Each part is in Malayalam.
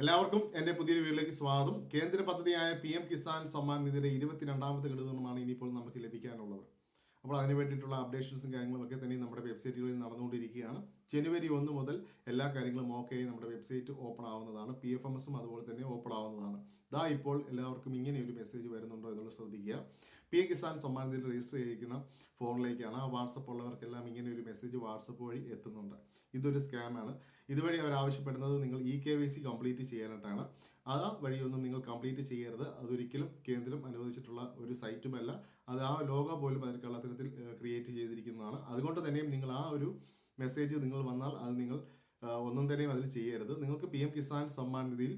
എല്ലാവർക്കും എന്റെ പുതിയൊരു വീട്ടിലേക്ക് സ്വാഗതം. കേന്ദ്ര പദ്ധതിയായ പി എം കിസാൻ സമ്മാൻ നിധിയുടെ ഇരുപത്തിരണ്ടാമത്തെ ഘടകമാണ് ഇനിയിപ്പോൾ നമുക്ക് ലഭിക്കാനുള്ളത്. അപ്പോൾ അതിന് വേണ്ടിയിട്ടുള്ള അപ്ഡേഷൻസും കാര്യങ്ങളും ഒക്കെ തന്നെ നമ്മുടെ വെബ്സൈറ്റുകളിൽ നടന്നുകൊണ്ടിരിക്കുകയാണ്. ജനുവരി ഒന്ന് മുതൽ എല്ലാ കാര്യങ്ങളും ഓക്കെ നമ്മുടെ വെബ്സൈറ്റ് ഓപ്പൺ ആവുന്നതാണ്. പി എഫ് എം എസും അതുപോലെ തന്നെ ഓപ്പൺ ആവുന്നതാണ്. ദാ ഇപ്പോൾ എല്ലാവർക്കും ഇങ്ങനെ ഒരു മെസ്സേജ് വരുന്നുണ്ടോ എന്നുള്ളത് ശ്രദ്ധിക്കുക. P A Kisan Samman register ചെയ്തിരിക്കുന്ന ഫോണിലേക്കാണ് ആ വാട്സപ്പ് ഉള്ളവർക്കെല്ലാം ഇങ്ങനെ ഒരു മെസ്സേജ് വാട്സപ്പ് വഴി എത്തുന്നുണ്ട്. ഇതൊരു സ്കാമാണ് ഇതുവഴി അവർ ആവശ്യപ്പെടുന്നത് നിങ്ങൾ E K Y C complete ചെയ്യാനായിട്ടാണ്. ആ വഴിയൊന്നും നിങ്ങൾ കംപ്ലീറ്റ് ചെയ്യരുത്. അതൊരിക്കലും കേന്ദ്രം അനുവദിച്ചിട്ടുള്ള ഒരു സൈറ്റുമല്ല. അത് ആ ലോഗോ പോലും അതിൽ കള്ളത്തരത്തിൽ ക്രിയേറ്റ് ചെയ്തിരിക്കുന്നതാണ്. അതുകൊണ്ട് തന്നെയും നിങ്ങൾ ആ ഒരു മെസ്സേജ് നിങ്ങൾ വന്നാൽ അത് നിങ്ങൾ ഒന്നും തന്നെയും അതിൽ ചെയ്യരുത്. നിങ്ങൾക്ക് പി എം കിസാൻ സമ്മാൻ നിധിയിൽ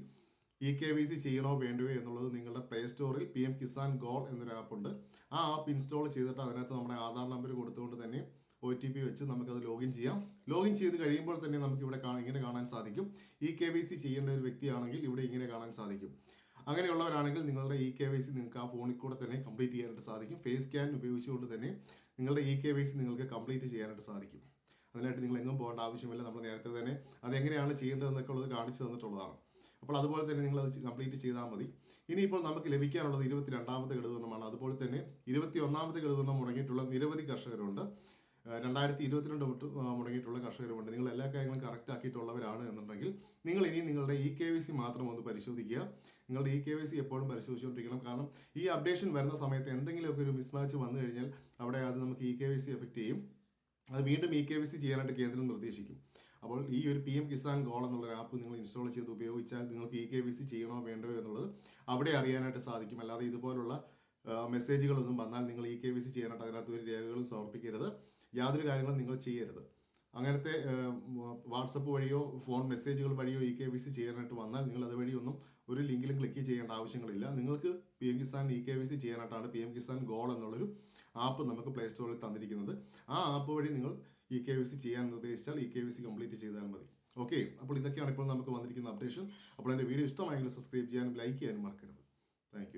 ഇ കെ വി സി ചെയ്യണോ വേണ്ടയോ എന്നുള്ളത് നിങ്ങളുടെ പ്ലേ സ്റ്റോറിൽ പി എം കിസാൻ ഗോൾ എന്നൊരു ആപ്പുണ്ട് ആ ആപ്പ് ഇൻസ്റ്റാൾ ചെയ്തിട്ട് അതിനകത്ത് നമ്മുടെ ആധാർ നമ്പർ കൊടുത്തുകൊണ്ട് തന്നെ ഒ ടി പി വെച്ച് നമുക്കത് ലോഗിൻ ചെയ്യാം. ലോഗിൻ ചെയ്ത് കഴിയുമ്പോൾ തന്നെ നമുക്ക് ഇവിടെ ഇങ്ങനെ കാണാൻ സാധിക്കും. ഇ കെ വി സി ചെയ്യേണ്ട ഒരു വ്യക്തിയാണെങ്കിൽ ഇവിടെ ഇങ്ങനെ കാണാൻ സാധിക്കും. അങ്ങനെയുള്ളവരാണെങ്കിൽ നിങ്ങളുടെ ഇ കെ വൈ സി നിങ്ങൾക്ക് ആ ഫോണിൽ കൂടെ തന്നെ കംപ്ലീറ്റ് ചെയ്യാനായിട്ട് സാധിക്കും. ഫേസ് സ്കാൻ ഉപയോഗിച്ചുകൊണ്ട് തന്നെ നിങ്ങളുടെ ഇ കെ വൈ സി നിങ്ങൾക്ക് കംപ്ലീറ്റ് ചെയ്യാനായിട്ട് സാധിക്കും. അതിനായിട്ട് നിങ്ങൾ എങ്ങും പോകേണ്ട ആവശ്യമില്ല. നമ്മൾ നേരത്തെ തന്നെ അതെങ്ങനെയാണ് ചെയ്യേണ്ടതെന്നൊക്കെ ഉള്ളത് കാണിച്ചു തന്നിട്ടുള്ളതാണ്. അപ്പോൾ അതുപോലെ തന്നെ നിങ്ങൾ അത് കംപ്ലീറ്റ് ചെയ്താൽ മതി. ഇനിയിപ്പോൾ നമുക്ക് ലഭിക്കാനുള്ളത് ഇരുപത്തി രണ്ടാമത്തെ ഘടകമാണ്. അതുപോലെ തന്നെ ഇരുപത്തി ഒന്നാമത്തെ ഘടകം മുടങ്ങിയിട്ടുള്ള നിരവധി കർഷകരുണ്ട്. രണ്ടായിരത്തി ഇരുപത്തിരണ്ട് തൊട്ട് മുടങ്ങിയിട്ടുള്ള കർഷകരുമുണ്ട്. നിങ്ങൾ എല്ലാ കാര്യങ്ങളും കറക്റ്റ് ആക്കിയിട്ടുള്ളവരാണ് എന്നുണ്ടെങ്കിൽ നിങ്ങൾ ഇനി നിങ്ങളുടെ ഇ കെ വി സി മാത്രം ഒന്ന് പരിശോധിക്കുക. നിങ്ങളുടെ ഇ കെ വി സി എപ്പോഴും പരിശോധിച്ചുകൊണ്ടിരിക്കണം. കാരണം ഈ അപ്ഡേഷൻ വരുന്ന സമയത്ത് എന്തെങ്കിലുമൊക്കെ ഒരു മിസ്മാച്ച് വന്നു കഴിഞ്ഞാൽ അവിടെ അത് നമുക്ക് E K V C effect ചെയ്യും. അത് വീണ്ടും ഇ കെ വി സി ചെയ്യാനായിട്ട് കേന്ദ്രം നിർദ്ദേശിക്കും. അപ്പോൾ ഈ ഒരു പി എം കിസാൻ ഗോൾ എന്നുള്ള ആപ്പ് നിങ്ങൾ ഇൻസ്റ്റാൾ ചെയ്ത് ഉപയോഗിച്ചാൽ നിങ്ങൾക്ക് ഇ കെ വി സി ചെയ്യണോ വേണ്ടോ എന്നുള്ളത് അവിടെ അറിയാനായിട്ട് സാധിക്കും. അല്ലാതെ ഇതുപോലുള്ള മെസ്സേജുകളൊന്നും വന്നാൽ നിങ്ങൾ ഇ കെ വി സി ചെയ്യാനായിട്ട് അതിനകത്ത് ഒരു രേഖകളും സമർപ്പിക്കരുത്. യാതൊരു കാര്യങ്ങളും നിങ്ങൾ ചെയ്യരുത്. അങ്ങനത്തെ വാട്സപ്പ് വഴിയോ ഫോൺ മെസ്സേജുകൾ വഴിയോ ഇ കെ വി സി ചെയ്യാനായിട്ട് വന്നാൽ നിങ്ങൾ അതുവഴിയൊന്നും ഒരു ലിങ്കിലും ക്ലിക്ക് ചെയ്യേണ്ട ആവശ്യങ്ങളില്ല. നിങ്ങൾക്ക് P M Kisan E K V C ചെയ്യാനായിട്ടാണ് പി എം കിസാൻ ഗോൾ എന്നുള്ളൊരു ആപ്പ് നമുക്ക് പ്ലേ സ്റ്റോറിൽ തന്നിരിക്കുന്നത്. ആ ആപ്പ് വഴി നിങ്ങൾ ഇ കെ വി സി ചെയ്യാൻ നിർദ്ദേശിച്ചാൽ E K V C complete ചെയ്താൽ മതി. ഓക്കെ അപ്പോൾ ഇതൊക്കെയാണ് ഇപ്പോൾ നമുക്ക് വന്നിരിക്കുന്ന അപ്ഡേഷൻ. അപ്പോൾ എന്റെ വീഡിയോ ഇഷ്ടമായെങ്കിൽ സബ്സ്ക്രൈബ് ചെയ്യാനും ലൈക്ക് ചെയ്യാനും മറക്കരുത്. താങ്ക്